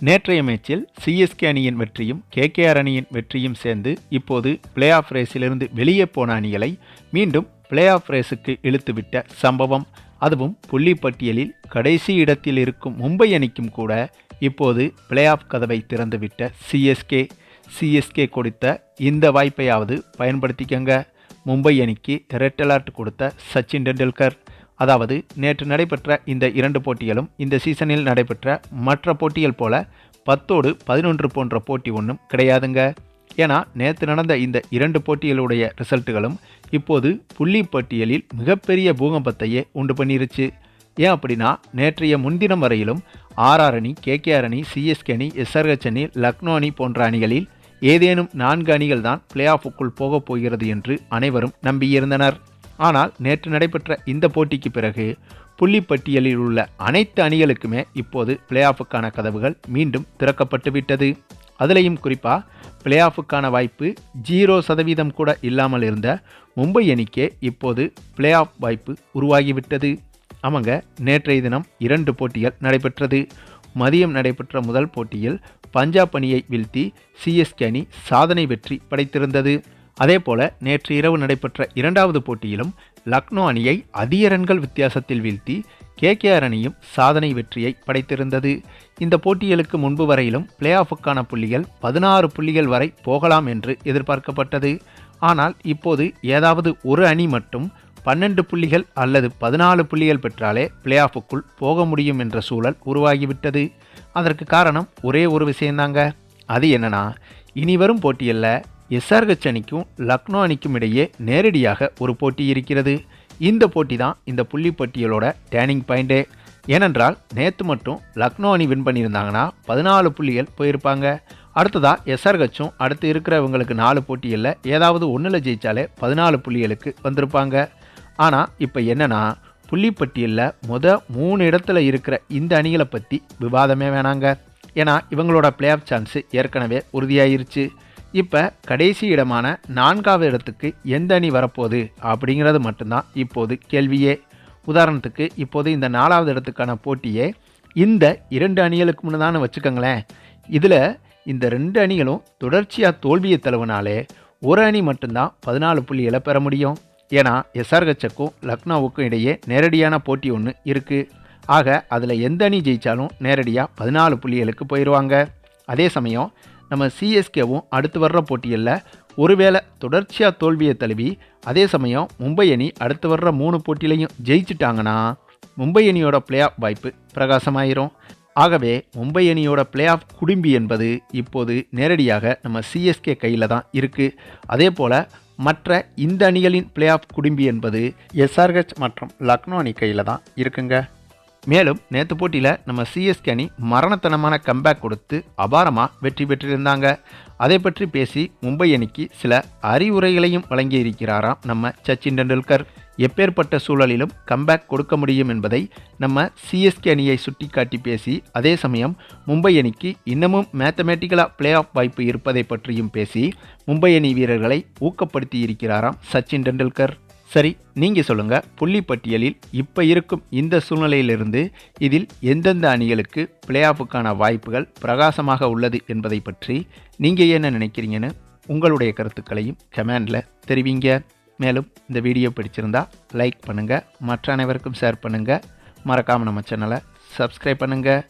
நேற்றைய மேட்சில் சிஎஸ்கே அணியின் வெற்றியும் கேகேஆர் அணியின் வெற்றியும் சேர்ந்து இப்போது பிளே ஆஃப் ரேஸிலிருந்து வெளியே போன அணிகளை மீண்டும் பிளே ஆஃப் ரேஸுக்கு இழுத்துவிட்ட சம்பவம். அதுவும் புள்ளி பட்டியலில் கடைசி இடத்தில் இருக்கும் மும்பை அணிக்கும் கூட இப்போது பிளே ஆஃப் கதவை திறந்துவிட்ட சிஎஸ்கே சிஎஸ்கே கொடுத்த இந்த வாய்ப்பையாவது பயன்படுத்திக்கங்க. மும்பை அணிக்கு ரெட் அலர்ட் கொடுத்த சச்சின் டெண்டுல்கர். அதாவது நேற்று நடைபெற்ற இந்த இரண்டு போட்டிகளும் இந்த சீசனில் நடைபெற்ற மற்ற போட்டிகள் போல பத்தோடு பதினொன்று போன்ற போட்டி ஒன்றும் கிடையாதுங்க. ஏன்னா நேற்று நடந்த இந்த இரண்டு போட்டிகளுடைய ரிசல்ட்டுகளும் இப்போது புள்ளி பட்டியலில் மிகப்பெரிய பூகம்பத்தையே உண்டு பண்ணிருச்சு. ஏன் அப்படின்னா நேற்றைய முன்தினம் வரையிலும் ஆர்ஆர் அணி கேகேஆர் அணி சிஎஸ்கே அணி எஸ்ஆர்ஹெச் அணி லக்னோ அணி போன்ற அணிகளில் ஏதேனும் நான்கு அணிகள் தான் பிளே ஆஃபுக்குள் போகப் போகிறது என்று அனைவரும் நம்பியிருந்தனர். ஆனால் நேற்று நடைபெற்ற இந்த போட்டிக்கு பிறகு புள்ளிப்பட்டியலில் உள்ள அனைத்து அணிகளுக்குமே இப்போது பிளே ஆஃபுக்கான கதவுகள் மீண்டும் திறக்கப்பட்டு விட்டது. அதுலேயும் குறிப்பாக பிளே ஆஃபுக்கான வாய்ப்பு ஜீரோ சதவீதம் கூட இல்லாமல் இருந்த மும்பை அணிக்கே இப்போது பிளே ஆஃப் வாய்ப்பு உருவாகிவிட்டது. ஆமாங்க நேற்றைய தினம் இரண்டு போட்டிகள் நடைபெற்றது. மதியம் நடைபெற்ற முதல் போட்டியில் பஞ்சாப் அணியை வீழ்த்தி சிஎஸ்கே அணி சாதனை வெற்றி படைத்திருந்தது. அதேபோல நேற்று இரவு நடைபெற்ற இரண்டாவது போட்டியிலும் லக்னோ அணியை அதிக ரன்கள் வித்தியாசத்தில் வீழ்த்தி கேகேஆர் அணியும் சாதனை வெற்றியை படைத்திருந்தது. இந்த போட்டிகளுக்கு முன்பு வரையிலும் பிளே ஆஃபுக்கான புள்ளிகள் பதினாறு புள்ளிகள் வரை போகலாம் என்று எதிர்பார்க்கப்பட்டது. ஆனால் இப்போது ஏதாவது ஒரு அணி மட்டும் பன்னெண்டு புள்ளிகள் அல்லது பதினாலு புள்ளிகள் பெற்றாலே பிளே ஆஃபுக்குள் போக முடியும் என்ற சூழல் உருவாகிவிட்டது. அதற்கு காரணம் ஒரே ஒரு விஷயந்தாங்க அது என்னன்னா இனி வரும் போட்டியில் எஸ்ஆர்ஹெச் அணிக்கும் லக்னோ அணிக்கும் இடையே நேரடியாக ஒரு போட்டி இருக்கிறது. இந்த போட்டி தான் இந்த புள்ளி பட்டியலோட டேர்னிங் பாயிண்டே ஏனென்றால் நேற்று மட்டும் லக்னோ அணி வின் பண்ணியிருந்தாங்கன்னா பதினாலு புள்ளிகள் போயிருப்பாங்க. அடுத்ததாக எஸ்ஆர்ஹெச்சும் அடுத்து இருக்கிறவங்களுக்கு நாலு போட்டிகளில் ஏதாவது ஒன்றில் ஜெயித்தாலே பதினாலு புள்ளிகளுக்கு வந்திருப்பாங்க. ஆனால் இப்போ என்னென்னா புள்ளிப்பட்டியலில் முத மூணு இடத்துல இருக்கிற இந்த அணிகளை பற்றி விவாதமே வேணாங்க. ஏன்னா இவங்களோட பிளே ஆஃப் சான்ஸு ஏற்கனவே உறுதியாயிருச்சு. இப்போ கடைசி இடமான நான்காவது இடத்துக்கு எந்த அணி வரப்போகுது அப்படிங்கிறது மட்டும்தான் இப்போது கேள்வியே. உதாரணத்துக்கு இப்போது இந்த நாலாவது இடத்துக்கான போட்டியே இந்த இரண்டு அணிகளுக்கு முன்னதான வச்சுக்கோங்களேன். இதில் இந்த ரெண்டு அணிகளும் தொடர்ச்சியாக தோல்வியை தழுவினாலே ஒரு அணி மட்டும்தான் பதினாலு புள்ளிகளை பெற முடியும். ஏன்னா எஸ்ஆர்ஹெச்சுக்கும் லக்னோவுக்கும் இடையே நேரடியான போட்டி ஒன்று இருக்குது ஆக அதில் எந்த அணி ஜெயித்தாலும் நேரடியாக பதினாலு புள்ளிகளுக்கு போயிடுவாங்க அதே சமயம் நம்ம சிஎஸ்கேவும் அடுத்து வர்ற போட்டியில் ஒருவேளை தொடர்ச்சியாக தோல்வியை தழுவி அதே சமயம் மும்பை அணி அடுத்து வர்ற மூணு போட்டியிலையும் ஜெயிச்சிட்டாங்கன்னா மும்பை அணியோட பிளே ஆஃப் வாய்ப்பு பிரகாசமாயிரும். ஆகவே மும்பை அணியோட பிளே ஆஃப் குடும்பி என்பது இப்போது நேரடியாக நம்ம சிஎஸ்கே கையில் தான் இருக்குது அதே போல் மற்ற இந்த அணிகளின் பிளே ஆஃப் குடும்பி என்பது எஸ்ஆர்ஹெச் மற்றும் லக்னோ அணி கையில் தான் இருக்குங்க. மேலும் நேற்று போட்டியில் நம்ம சிஎஸ்கே அணி மரணத்தனமான கம்பேக் கொடுத்து அபாரமாக வெற்றி பெற்றிருந்தாங்க. அதை பற்றி பேசி மும்பை அணிக்கு சில அறிவுரைகளையும் வழங்கியிருக்கிறாராம் நம்ம சச்சின் டெண்டுல்கர். எப்பேற்பட்ட சூழலிலும் கம்பேக் கொடுக்க முடியும் என்பதை நம்ம சிஎஸ்கே அணியை சுட்டிக்காட்டி பேசி அதே சமயம் மும்பை அணிக்கு இன்னமும் மேத்தமேட்டிக்கலாக பிளே ஆஃப் வாய்ப்பு இருப்பதை பற்றியும் பேசி மும்பை அணி வீரர்களை ஊக்கப்படுத்தி இருக்கிறாராம் சச்சின் டெண்டுல்கர். சரி நீங்கள் சொல்லுங்கள் புள்ளி பட்டியலில் இப்போ இருக்கும் இந்த சூழ்நிலையிலிருந்து இதில் எந்தெந்த அணிகளுக்கு பிளே ஆஃபுக்கான வாய்ப்புகள் பிரகாசமாக உள்ளது என்பதை பற்றி நீங்கள் என்ன நினைக்கிறீங்கன்னு உங்களுடைய கருத்துக்களையும் கமெண்டில் தெரிவிங்க. மேலும் இந்த வீடியோ பிடிச்சிருந்தா லைக் பண்ணுங்கள் மற்ற அனைவருக்கும் ஷேர் பண்ணுங்கள் மறக்காமல் நம்ம சேனலை சப்ஸ்கிரைப் பண்ணுங்கள்